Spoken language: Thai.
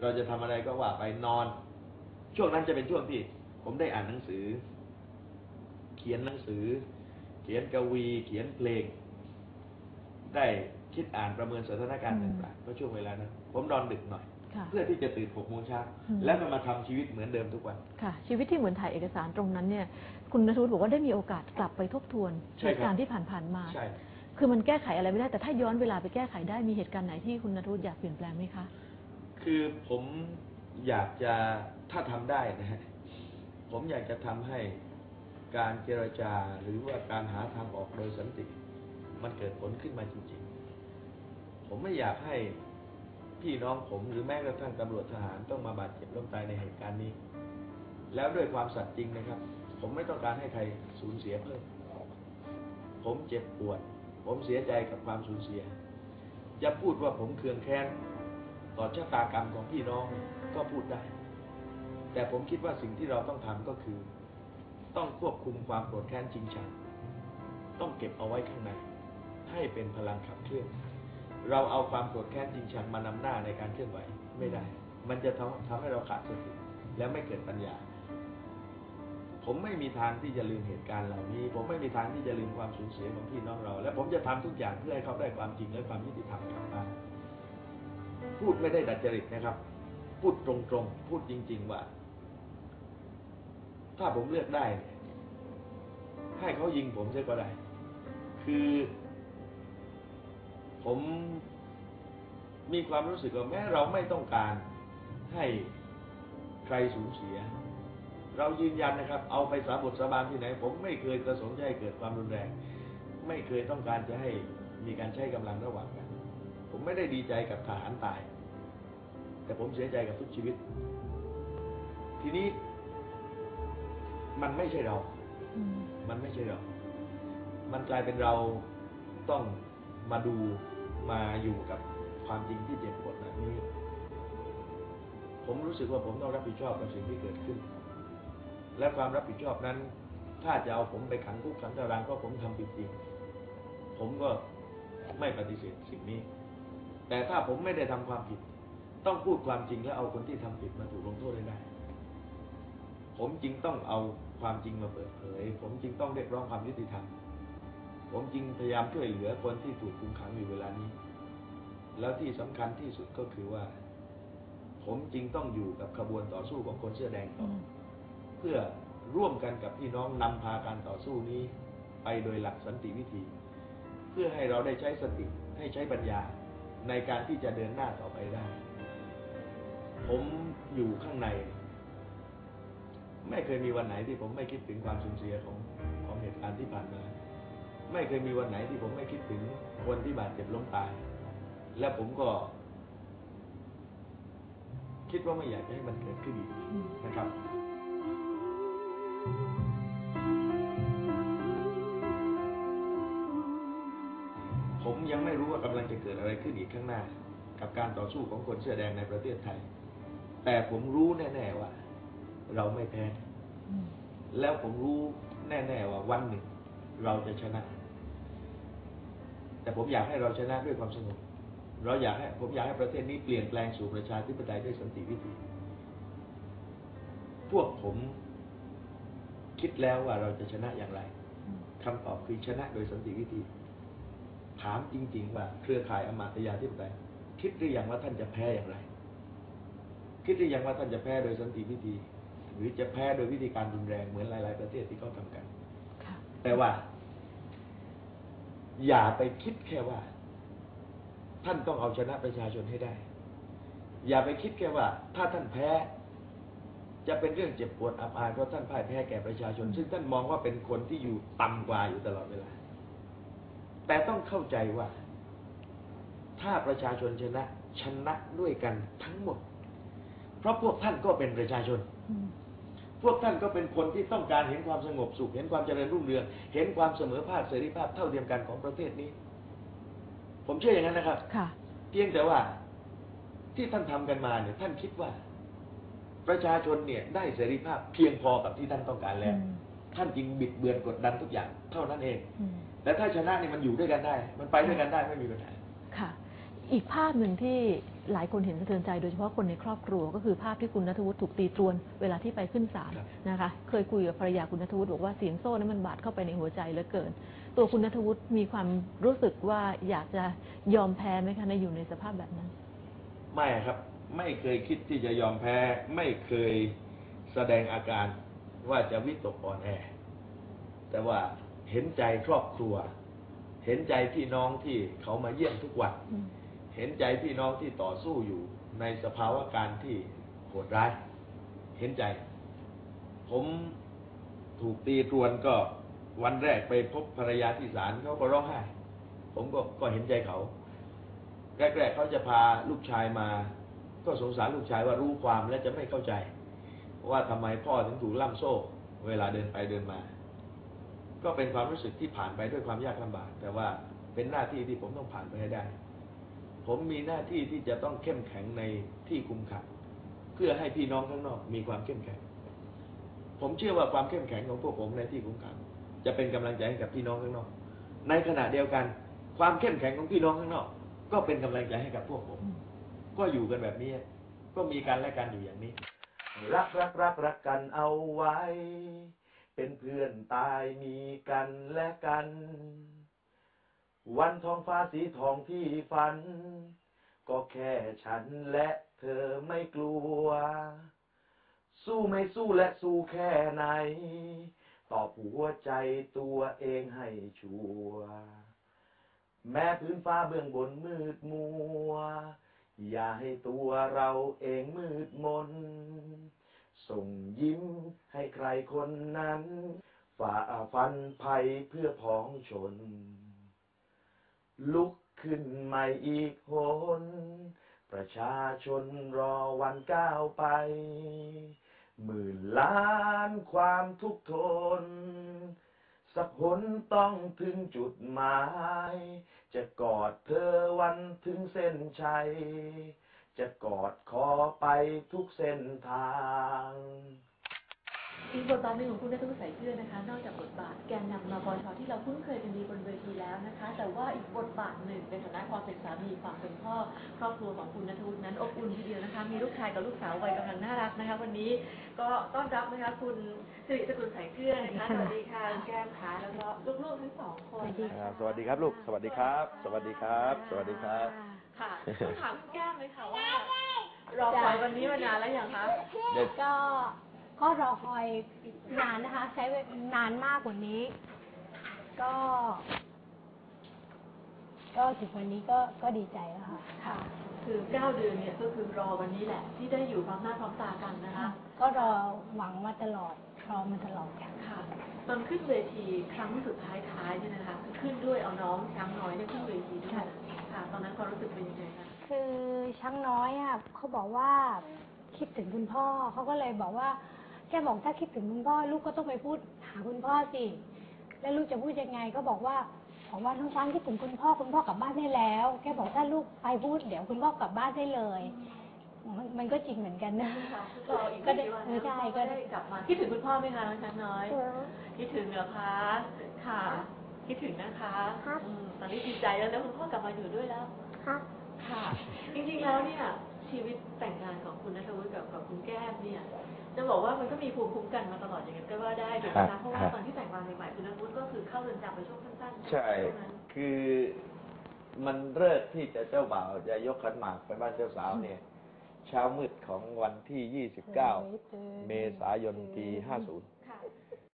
เราจะทำอะไรก็ว่าไปนอน ช่วงนั้นจะเป็นช่วงที่ ผมได้อ่านหนังสือ เขียนหนังสือ เขียนกวี เขียนเพลง ได้คิดอ่านประเมินสถานการณ์อืมต่างๆก็ช่วงเวลานั้นผมนอนดึกหน่อยค่ะเพื่อที่จะตื่นหกโมงเช้าอืมแล้วก็มาทำชีวิตเหมือนเดิมทุกวันค่ะ ชีวิตที่เหมือนถ่ายเอกสารตรงนั้นเนี่ย คุณนทูตบอกว่าได้มีโอกาสกลับไปทบทวนใช่เหครับตุการณ์ที่ผ่านๆมาใช่คือมันแก้ไขอะไรไม่ได้แต่ถ้าย้อนเวลาไปแก้ไขได้มีเหตุการณ์ไหนที่คุณนทูตอยากเปลี่ยนแปลงไหมคะ คือผมอยากจะถ้าทำได้นะฮะผมอยากจะทำให้การเจรจาหรือว่าการหาทางออกโดยสันติ มันเกิดผลขึ้นมาจริง ๆ ผมไม่อยากให้พี่น้องผมหรือแม้กระทั่งตำรวจทหารต้องมาบาดเจ็บล้มตายในเหตุการณ์นี้ แล้วด้วยความสัตย์จริงนะครับ ผมไม่ต้องการให้ใครสูญเสียเพิ่ม ผมเจ็บปวด ผมเสียใจกับความสูญเสีย จะพูดว่าผมเคืองแค้น ต่อชะตากรรมของพี่น้องก็พูดได้ แต่ผมคิดว่าสิ่งที่เราต้องทำก็คือ ต้องควบคุมความโกรธแค้นจริงชังต้องเก็บเอาไว้ข้างในให้เป็นพลังขับเคลื่อน เราเอาความโกรธแค้นจริงชังมานำหน้าในการเคลื่อนไหวไม่ได้ มันจะทำทำให้เราขาดสติและไม่เกิดปัญญา ผมไม่มีทางที่จะลืมเหตุการณ์เหล่านี้ ผมไม่มีทางที่จะลืมความสูญเสียของพี่น้องเรา และผมจะทำทุกอย่างเพื่อให้เขาได้ความจริงและความยุติธรรมกลับมา พูดไม่ได้ดัดจริตนะครับ พูดตรงๆ พูดจริง ๆ ว่า ถ้าผมเลือกได้ ให้เขายิงผมเสียก็ได้ คือ ผมมีความรู้สึกว่าแม้เราไม่ต้องการให้ใครสูญเสีย เรายืนยันนะครับ เอาไปสาบทสาบานที่ไหน ผมไม่เคยประสงค์จะให้เกิดความรุนแรง ไม่เคยต้องการจะให้มีการใช้กำลังระหว่างกัน ผมไม่ได้ดีใจกับทหารตาย แต่ผมเสียใจกับทุกชีวิต ทีนี้ มันไม่ใช่เรา มันไม่ใช่เรา มันกลายเป็นเราต้องมาดูมาอยู่กับความจริงที่เจ็บปวดแบบนี้ ผมรู้สึกว่าผมต้องรับผิดชอบกับสิ่งที่เกิดขึ้น และความรับผิดชอบนั้น ถ้าจะเอาผมไปขังคุกขังตารางเพราะผมทำผิดจริง ผมก็ไม่ปฏิเสธสิ่งนี้ แต่ถ้าผมไม่ได้ทำความผิด ต้องพูดความจริงและเอาคนที่ทำผิดมาถูกลงโทษให้ได้ ผมจึงต้องเอาความจริงมาเปิดเผย ผมจึงต้องเรียกร้องความยุติธรรม ผมจึงพยายามช่วยเหลือคนที่ถูกคุมขังอยู่เวลานี้ แล้วที่สำคัญที่สุดก็คือว่า ผมจึงต้องอยู่กับขบวนต่อสู้ของคนเสื้อแดงต่อือมเพื่อร่วมกันกับพี่น้องนำพาการต่อสู้นี้ ไปโดยหลักสันติวิธี เพื่อให้เราได้ใช้สติให้ใช้ปัญญา ในการที่จะเดินหน้าต่อไปได้ ผมอยู่ข้างใน ไม่เคยมีวันไหนที่ผมไม่คิดถึงความสูญเสียของของเหตุการณ์ที่ผ่านมา ไม่เคยมีวันไหนที่ผมไม่คิดถึงคนที่บาดเจ็บล้มตาย และผมก็ คิดว่าไม่อยากจะให้มันเกิดขึ้นอีกนะครับ ผมยังไม่รู้ว่ากำลังจะเกิดอะไรขึ้นอีกข้างหน้า กับการต่อสู้ของคนเสื้อแดงในประเทศไทย แต่ผมรู้แน่ ๆว่า เราไม่แพ้ แล้วผมรู้แน่ ๆ ว่าวันหนึ่ง เราจะชนะ แต่ผมอยากให้เราชนะด้วยความสงบเราอยากให้ผมอยากให้ประเทศนี้เปลี่ยนแปลงสู่ประชาธิปไตยด้วยสันติวิธี พวกผมคิดแล้วว่าเราจะชนะอย่างไรคำตอบคือชนะโดยสันติวิธี ถามจริง ๆ ว่าเครือข่ายอำมาตยาธิปไตยคิดหรือยังว่าท่านจะแพ้อย่างไร คิดหรือยังว่าท่านจะแพ้โดยสันติวิธี หรือจะแพ้โดยวิธีการรุนแรงเหมือนหลาย ๆ ประเทศที่เขาทำกันค่ะแต่ว่า อย่าไปคิดแค่ว่า ท่านต้องเอาชนะประชาชนให้ได้ อย่าไปคิดแค่ว่า ถ้าท่านแพ้ จะเป็นเรื่องเจ็บปวดอับอายเพราะท่านพ่ายแพ้แก่ประชาชน ซึ่งท่านมองว่าเป็นคนที่อยู่ต่ำกว่าอยู่ตลอดเวลา แต่ต้องเข้าใจว่า ถ้าประชาชนชนะ ชนะด้วยกันทั้งหมด เพราะพวกท่านก็เป็นประชาชนอืมพวกท่านก็เป็นคนที่ต้องการเห็นความสงบสุข เห็นความเจริญรุ่งเรือง เห็นความเสมอภาคเสรีภาพเท่าเทียมกันของประเทศนี้ ผมเชื่ออย่างนั้นนะครับค่ะเพียงแต่ว่าที่ท่านทำกันมาเนี่ย ท่านคิดว่า ประชาชนเนี่ยได้เสรีภาพเพียงพอกับที่ท่านต้องการแล้วอืม ท่านจึงบิดเบือนกดดันทุกอย่างเท่านั้นเองอืมแต่ถ้าชนะเนี่ยมันอยู่ด้วยกันได้ มันไปด้วยกันได้ไม่มีปัญหาค่ะ อีกภาพหนึ่งที่หลายคนเห็นสะเทือนใจโดยเฉพาะคนในครอบครัว ก็คือภาพที่คุณนัทวุฒิถูกตีตรวนเวลาที่ไปขึ้นศาลครับนะคะ เคยคุยกับภรรยาคุณนัทวุฒิบอกว่าเสียงโซ่นั้นมันบาดเข้าไปในหัวใจเหลือเกิน ตัวคุณนัทวุฒิมีความรู้สึกว่าอยากจะยอมแพ้ไหมคะในอยู่ในสภาพแบบนั้น ไม่ครับ ไม่เคยคิดที่จะยอมแพ้ ไม่เคยแสดงอาการ ว่าจะวิตกอ่อนแอ แต่ว่าเห็นใจครอบครัว เห็นใจพี่น้องที่เขามาเยี่ยมทุกวัน เห็นใจพี่น้องที่ต่อสู้อยู่ในสภาวะการที่โหดร้าย เห็นใจ ผมถูกตีตรวนก็วันแรกไปพบภรรยาที่ศาลเขาก็ร้องไห้ ผมก็ก็เห็นใจเขา แรกๆเขาจะพาลูกชายมา ก็สงสารลูกชายว่ารู้ความและจะไม่เข้าใจ ว่าทำไมพ่อถึงถูกล่าโซ่ เวลาเดินไปเดินมา ก็เป็นความรู้สึกที่ผ่านไปด้วยความยากลำบาก แต่ว่าเป็นหน้าที่ที่ผมต้องผ่านไปให้ได้ ผมมีหน้าที่ที่จะต้องเข้มแข็งในที่คุมขังเพื่อให้พี่น้องข้างนอก มีความเข้มแข็ง ผมเชื่อว่าความเข้มแข็งของพวกผมในที่คุมขัง จะเป็นกำลังใจให้กับพี่น้องข้างนอก ในขณะเดียวกัน ความเข้มแข็งของพี่น้องข้างนอก ก็เป็นกำลังใจให้กับพวกผม ก็อยู่กันแบบนี้ ก็มีกันและกันอยู่อย่างนี้ รักรักรักรักกันเอาไว้ เป็นเพื่อนตายมีกันและกัน วันทองฟ้าสีทองที่ฝัน ก็แค่ฉันและเธอไม่กลัว สู้ไม่สู้และสู้แค่ไหน ตอบหัวใจตัวเองให้ชัวร์แม้พื้นฟ้าเบื้องบนมืดมัว อย่าให้ตัวเราเองมืดมน ส่งยิ้มให้ใครคนนั้น ฝ่าฟันภัยเพื่อพ้องชน ลุกขึ้นใหม่อีกหน ประชาชนรอวันก้าวไป หมื่นล้านความทุกข์ทน หนต้องถึงจุดหมาย จะกอดเธอวันถึงเส้นชัย จะกอดคอไปทุกเส้นทางอีกบทบาทหนึ่งของคุณนัทวุฒิใส่เสื้อนะคะ นอกจากบทบาทแกนนำมาบอชที่เราคุ้นเคยกันดีบนเว แล้วนะคะ แต่ว่าอีกบทบาทหนึ่งในฐานะความเป็นสามีความเป็นพ่อ ครอบครัวของคุณนัทวุฒินั้นอบอุ่นทีเดียวนะคะ มีลูกชายกับลูกสาววัยกำลังน่ารักนะคะ วันนี้ก็ต้อนรับนะคะคุณสิริสกุลใส่เกลือนะคะสวัสดีค่ะคุณแก้มค่ะแล้วก็ลูกๆทั้งสองคนอ่าสวัสดีครับลูก สวัสดีครับ สวัสดีครับ สวัสดีครับ ค่ะต้องถามคุณแก้มเลยค่ะว่ารอคอยวันนี้มานานแล้วยังคะเด็กก็ก็รอคอยนานนะคะ ใช้เวลานานมากกว่านี้ ก็ ก็ถึงวันนี้ก็ก็ดีใจแล้วค่ะ ค่ะ คือ 9 เดือนเนี่ยก็คือรอวันนี้แหละ ที่ได้อยู่พร้อมหน้าพร้อมตากันนะคะ ก็รอหวังมาตลอดรอมาตลอดค่ะค่ะ ตอนขึ้นเวทีครั้งสุดท้ายท้ายๆเนี่ยนะคะคือขึ้นด้วยเอาน้องช้างน้อยเนี่ยขึ้นเวทีด้วยค่ะค่ะ ตอนนั้นความรู้สึกเป็นยังไงคะคือช้างน้อยอะเขาบอกว่าคิดถึงคุณพ่อเขาก็เลยบอกว่าแกบอกถ้าคิดถึงคุณพ่อลูกก็ต้องไปพูดหาคุณพ่อสิแล้วลูกจะพูดยังไงก็บอกว่า บอกว่าน้องช้างคิดถึงคุณพ่อคุณพ่อกลับบ้านได้แล้ว แกบอกถ้าลูกไปพูดเดี๋ยวคุณพ่อกลับบ้านได้เลย มันมันก็จริงเหมือนกันนะ ค่ะรออีกก็ไม่ได้กี่วันเออนะใช่คุณพ่อก็ก็ได้ ได้กลับมาคิดถึงคุณพ่อไหมคะน้องช้างน้อย คิดถึงเหรอคะค่ะ คิดถึงนะคะครับ อืมตอนนี้ดีใจแล้วนะคุณพ่อกลับมาอยู่ด้วยแล้ว ครับ ค่ะ จริงๆแล้วเนี่ยชีวิตแต่งงานของคุณนัทวุฒิกับกับคุณแก้มเนี่ย จะบอกว่ามันก็มีภูมิคุ้มกันมาตลอดอย่างนั้นก็ว่าได้ถูกไหมครัคะบเพราะว่าครับตอนที่แต่งงานใหม่ๆคุณนัทวุฒิก็คือเข้าเรือนจำไปช่วงสั้นๆใช่ช่วงนั้นคือมันเลิกที่จะเจ้าบ่าวจะยกขันหมากไปบ้านเจ้าสาวเนี่ย เช้ามืดของวันที่ 29 เมษายนปี 50ค่ะ